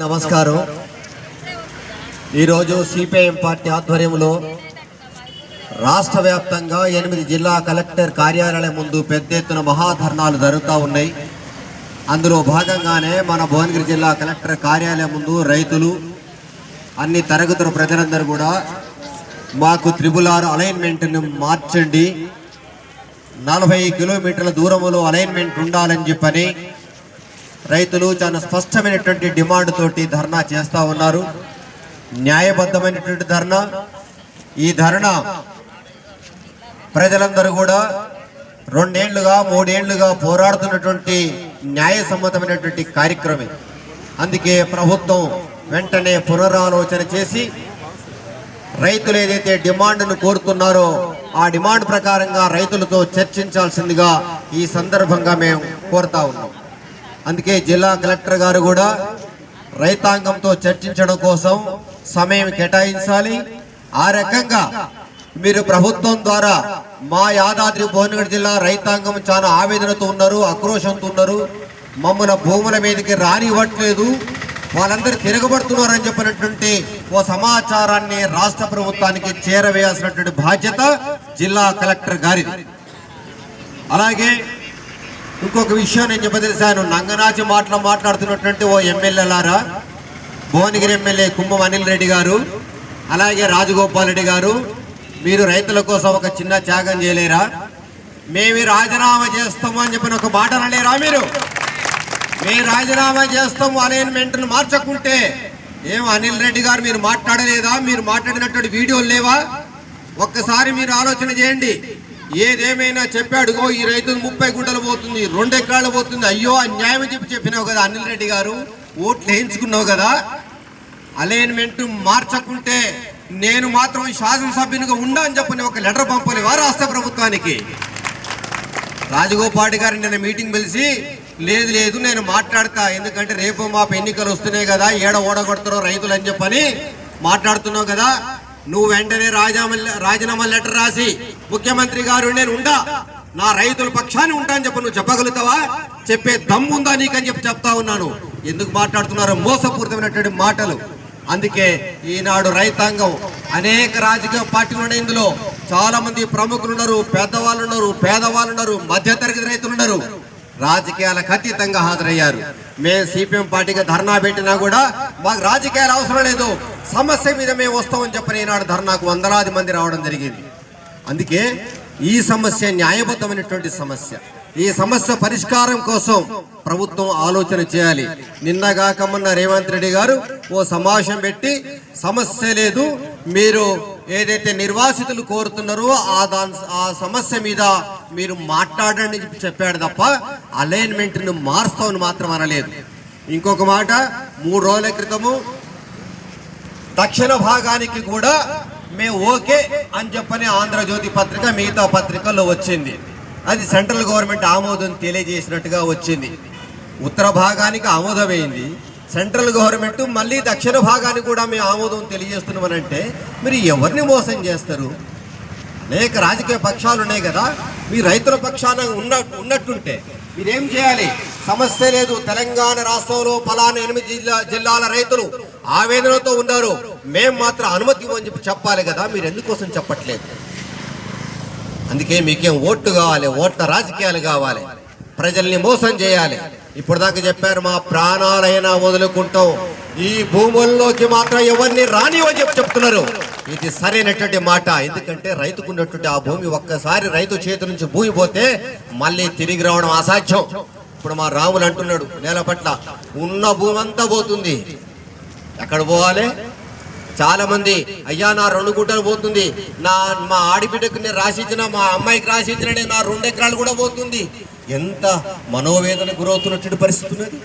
నమస్కారం. ఈరోజు CPIM party ఆధ్వర్యంలో రాష్ట్ర వ్యాప్తంగా ఎనిమిది జిల్లా కలెక్టర్ కార్యాలయం ముందు పెద్ద ఎత్తున మహాధర్నాలు జరుగుతూ ఉన్నాయి. అందులో భాగంగానే మన భువనగిరి జిల్లా కలెక్టర్ కార్యాలయం ముందు రైతులు అన్ని తరగతుల ప్రజలందరూ కూడా మాకు త్రిబుల్ ఆర్ అలైన్మెంట్ను మార్చండి. నలభై కిలోమీటర్ల దూరంలో అలైన్మెంట్ ఉండాలని చెప్పని రైతులు చాలా స్పష్టమైనటువంటి డిమాండ్ తోటి ధర్నా చేస్తూ ఉన్నారు. న్యాయబద్ధమైనటువంటి ధర్నా. ఈ ధర్నా ప్రజలందరూ కూడా రెండేళ్ళుగా మూడేళ్ళుగా పోరాడుతున్నటువంటి న్యాయసమ్మతమైనటువంటి కార్యక్రమం. అందుకే ప్రభుత్వం వెంటనే పునరాలోచన చేసి రైతులు ఏదైతే డిమాండ్ను కోరుతున్నారో ఆ డిమాండ్ ప్రకారంగా రైతులతో చర్చించాల్సిందిగా ఈ సందర్భంగా మేము కోరుతా ఉన్నాం. అందుకే జిల్లా కలెక్టర్ గారు కూడా రైతాంగంతో చర్చించడం కోసం సమయం కేటాయించాలి. ఆ రకంగా మీరు ప్రభుత్వం ద్వారా మా యాదాద్రి భువనగిరి జిల్లా రైతాంగం చాలా ఆవేదనతో ఉన్నారు ఆక్రోశంతో ఉన్నారు. మమ్మల్ని భూముల మీదకి రానివ్వట్లేదు. వాళ్ళందరూ తిరగబడుతున్నారని చెప్పినటువంటి ఓ సమాచారాన్ని రాష్ట్ర ప్రభుత్వానికి చేరవేయాల్సినటువంటి బాధ్యత జిల్లా కలెక్టర్ గారిది. అలాగే ఇంకొక విషయం నేను చెప్పదలిశాను నంగనాచి మాటలు మాట్లాడుతున్నటువంటి ఓ ఎమ్మెల్యేలారా భువనగిరి ఎమ్మెల్యే కుంభం అనిల్ రెడ్డి గారు అలాగే రాజగోపాల్ రెడ్డి గారు మీరు రైతుల కోసం ఒక చిన్న త్యాగం చేయలేరా? మేము రాజీనామా చేస్తాము అని చెప్పిన ఒక మాట అనలేరా మీరు? మేము రాజీనామా చేస్తాము అలైన్మెంట్ను మార్చకుంటే ఏం అనిల్ రెడ్డి గారు మీరు మాట్లాడలేదా? మీరు మాట్లాడినటువంటి వీడియోలు లేవా? ఒక్కసారి మీరు ఆలోచన చేయండి. ఏదేమైనా చెప్పాడుగో ఈ రైతులు ముప్పై గుంటలు పోతుంది రెండు ఎకరాలు పోతుంది. అయ్యో అన్యాయం చెప్పి చెప్పినావు కదా అనిల్ రెడ్డి గారు. ఓట్లు వేయించుకున్నావు కదా. అలైన్మెంట్ మార్చకుంటే నేను మాత్రం శాసనసభ్యునిగా ఉండా అని చెప్పని ఒక లెటర్ పంపలేవా రాష్ట్ర ప్రభుత్వానికి. రాజగోపాటి గారు నిన్న మీటింగ్ పిలిచి లేదు లేదు నేను మాట్లాడతా. ఎందుకంటే రేపు మాపు ఎన్నికలు వస్తున్నాయి కదా ఏడ ఓడగొడతారో రైతులు అని చెప్పని మాట్లాడుతున్నావు కదా. నువ్వు వెంటనే రాజీనామా రాజీనామా లెటర్ రాసి ముఖ్యమంత్రి గారు నేను ఉంటా నా రైతుల పక్షాన్ని ఉంటా అని చెప్పి నువ్వు చెప్పగలుగుతావా? చెప్పే దమ్ముందా నీకని చెప్పి చెప్తా ఉన్నాను. ఎందుకు మాట్లాడుతున్నారో? మోసపూరితమైనటువంటి మాటలు. అందుకే ఈనాడు రైతాంగం అనేక రాజకీయ పార్టీలు ఉన్నాయి ఇందులో. చాలా మంది ప్రముఖులు ఉన్నారు పెద్దవాళ్ళు ఉన్నారు పేదవాళ్ళు ఉన్నారు మధ్యతరగతి రైతులు ఉన్నారు రాజకీయాలకు అతీతంగా హాజరయ్యారు. మేము సిపిఎం పార్టీకి ధర్నా పెట్టినా కూడా మాకు రాజకీయాలు అవసరం లేదు. సమస్య మీద మేము వస్తామని చెప్పిన ఈనాడు ధర్నాకు వందలాది మంది రావడం జరిగింది. అందుకే ఈ సమస్య న్యాయబద్ధమైనటువంటి సమస్య. ఈ సమస్య పరిష్కారం కోసం ప్రభుత్వం ఆలోచన చేయాలి. నిన్నగా కమ్మన్న రేవంత్ రెడ్డి గారు ఓ సమావేశం పెట్టి సమస్య లేదు మీరు ఏదైతే నిర్వాసితులు కోరుతున్నారో ఆ దాని ఆ సమస్య మీద మీరు మాట్లాడండి చెప్పాడు తప్ప అలైన్మెంట్ను మారుస్తామని మాత్రం అనలేదు. ఇంకొక మాట మూడు రోజుల క్రితము దక్షిణ భాగానికి కూడా మేము ఓకే అని చెప్పని ఆంధ్రజ్యోతి పత్రిక మిగతా పత్రికల్లో వచ్చింది. అది సెంట్రల్ గవర్నమెంట్ ఆమోదం తెలియజేసినట్టుగా వచ్చింది. ఉత్తర భాగానికి ఆమోదమైంది సెంట్రల్ గవర్నమెంట్ మళ్ళీ దక్షిణ భాగానికి కూడా మేము ఆమోదం తెలియజేస్తున్నామనంటే మీరు ఎవరిని మోసం చేస్తారు? అనేక రాజకీయ పక్షాలు ఉన్నాయి కదా మీ రైతుల పక్షాన ఉన్న ఉన్నట్టుంటే మీరేం చేయాలి? సమస్య లేదు. తెలంగాణ రాష్ట్రంలో పలానా ఎనిమిది జిల్లా జిల్లాల రైతులు ఆవేదనతో ఉన్నారు. మేము మాత్రం అనుమతి ఇవ్వని చెప్పి చెప్పాలి కదా. మీరు ఎందుకోసం చెప్పట్లేదు? అందుకే మీకేం ఓట్లు కావాలి? ఓట్ల రాజకీయాలు కావాలి. ప్రజల్ని మోసం చేయాలి. ఇప్పుడు దాకా చెప్పారు మా ప్రాణాలైనా వదులుకుంటాం. ఈ భూముల్లోకి మాత్రం ఎవరిని రానివని చెప్పి చెప్తున్నారు. ఇది సరైనటువంటి మాట. ఎందుకంటే రైతుకు ఉన్నటువంటి ఆ భూమి ఒక్కసారి రైతు చేతి నుంచి భూమి పోతే మళ్ళీ తిరిగి రావడం అసాధ్యం. ఇప్పుడు మా రాములు అంటున్నాడు నేల పట్ల ఉన్న భూమి అంతా పోతుంది. ఎక్కడ పోవాలి? చాలా మంది అయ్యా నా రెండు గుంటలు పోతుంది. నా మా ఆడిబిడ్డకు నేను రాసిచ్చిన మా అమ్మాయికి రాసిచ్చిన నా రెండు ఎకరాలు కూడా పోతుంది. ఎంత మనోవేదన గురవుతున్నటువంటి పరిస్థితి ఉన్నది?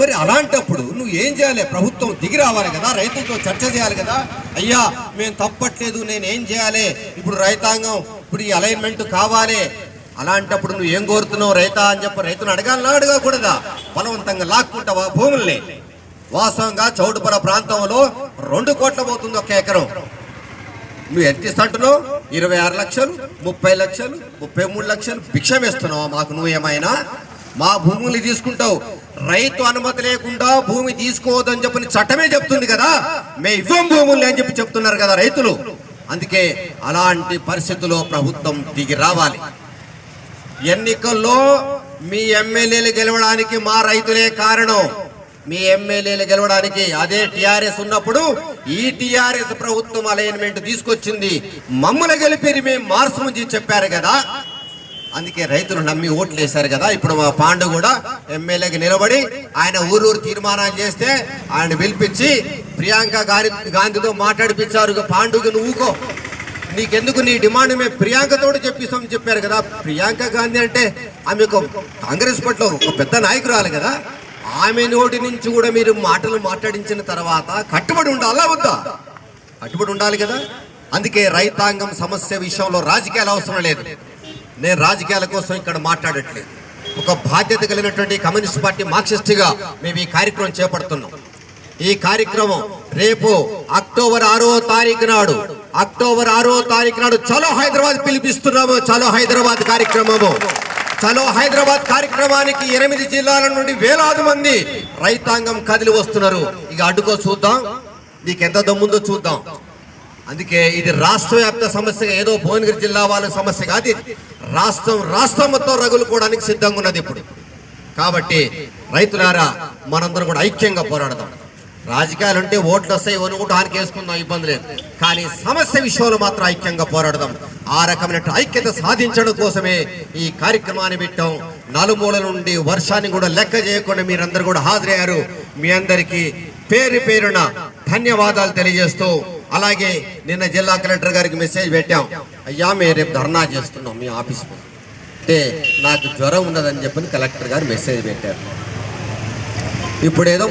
మరి అలాంటప్పుడు నువ్వు ఏం చేయాలి? ప్రభుత్వం దిగి రావాలి కదా రైతులతో చర్చ చేయాలి కదా. అయ్యా మేము తప్పట్లేదు నేను ఏం చేయాలి? ఇప్పుడు రైతాంగం ఇప్పుడు ఈ అలైన్మెంట్ కావాలి. అలాంటప్పుడు నువ్వు ఏం కోరుతున్నావు రైతా అని చెప్పి రైతును అడగాలన్నా అడగకూడదా? బలవంతంగా లాక్కుంటావా భూముల్ని. వాస్తవంగా చౌటుపర ప్రాంతంలో రెండు కోట్ల పోతుంది ఒక ఎకరం. నువ్వు ఎంత ఇస్తాంటున్నావు ఇరవై ఆరు లక్షలు ముప్పై లక్షలు ముప్పై మూడు లక్షలు భిక్షం ఇస్తున్నావు మాకు నువ్వు ఏమైనా మా భూముల్ని తీసుకుంటావు. రైతు అనుమతి లేకుండా భూమి తీసుకోవద్దని చెప్పని చట్టమే చెప్తుంది కదా. మే ఇవ్వం భూముల్ని అని చెప్పి చెప్తున్నారు కదా రైతులు. అందుకే అలాంటి పరిస్థితుల్లో ప్రభుత్వం దిగి రావాలి. ఎన్నికల్లో మీ ఎమ్మెల్యేలు గెలవడానికి మా రైతులే కారణం. మీ ఎమ్మెల్యేలు గెలవడానికి అదే టిఆర్ఎస్ ఉన్నప్పుడు ఈ టిఆర్ఎస్ ప్రభుత్వం అలైన్మెంట్ తీసుకొచ్చింది. మమ్మల్ని గెలిపి మేము మార్చమని చెప్పారు కదా. అందుకే రైతులు నమ్మి ఓట్లు వేశారు కదా. ఇప్పుడు మా పాండు కూడా ఎమ్మెల్యేకి నిలబడి ఆయన ఊరూరు తీర్మానాలు చేస్తే ఆయన పిలిపించి ప్రియాంక గారి గాంధీతో మాట్లాడిపించారు. పాండుకి నువ్వుకో నీకెందుకు నీ డిమాండ్? మేము ప్రియాంకతో చెప్పిస్తామని చెప్పారు కదా. ప్రియాంక గాంధీ అంటే ఆమె ఒక కాంగ్రెస్ పట్ల ఒక పెద్ద నాయకురాలు కదా. ఆమె నోటి నుంచి కూడా మీరు మాటలు మాట్లాడించిన తర్వాత కట్టుబడి ఉండాలా వద్దా? కట్టుబడి ఉండాలి కదా. అందుకే రైతాంగం సమస్య విషయంలో రాజకీయాలు అవసరం లేదు. నేను రాజకీయాల కోసం ఇక్కడ మాట్లాడట్లేదు. ఒక బాధ్యత కలిగినటువంటి కమ్యూనిస్ట్ పార్టీ మార్క్సిస్ట్గా మేము ఈ కార్యక్రమం చేపడుతున్నాం. ఈ కార్యక్రమం రేపు అక్టోబర్ ఆరో తారీఖు నాడు అక్టోబర్ ఆరో తారీఖు నాడు చలో హైదరాబాద్ పిలిపిస్తున్నాము. చలో హైదరాబాద్ కార్యక్రమము. చలో హైదరాబాద్ కార్యక్రమానికి ఎనిమిది జిల్లాల నుండి వేలాది మంది రైతాంగం కదిలి వస్తున్నారు. ఇక అడ్డుకో చూద్దాం. నీకు ఎంత దమ్ముందో చూద్దాం. అందుకే ఇది రాష్ట్ర వ్యాప్త సమస్య ఏదో భువనగిరి జిల్లా వాళ్ళ సమస్య కాదు రాష్ట్రం రాష్ట్రం మొత్తం రగులుకోవడానికి సిద్ధంగా ఉన్నది ఇప్పుడు. కాబట్టి రైతులారా మనందరం కూడా ఐక్యంగా పోరాడదాం. రాజకీయాలు ఉంటే ఓట్లు వస్తాయి ఓనుకుంటూ ఆనికి వేసుకుందాం ఇబ్బంది లేదు. కానీ సమస్య విషయంలో మాత్రం ఐక్యంగా పోరాడదాం. ఆ రకమైన ఐక్యత సాధించడం కోసమే ఈ కార్యక్రమాన్ని పెట్టాం. నలుమూల నుండి వర్షాన్ని కూడా లెక్క చేయకుండా మీరందరూ కూడా హాజరయ్యారు. మీ అందరికీ పేరు పేరున ధన్యవాదాలు తెలియజేస్తూ అలాగే నిన్న జిల్లా కలెక్టర్ గారికి మెసేజ్ పెట్టాం. అయ్యా మేము రేపు ధర్నా చేస్తున్నాం మీ ఆఫీస్ అంటే నాకు జ్వరం ఉన్నదని చెప్పని కలెక్టర్ గారు మెసేజ్ పెట్టారు. ఇప్పుడేదో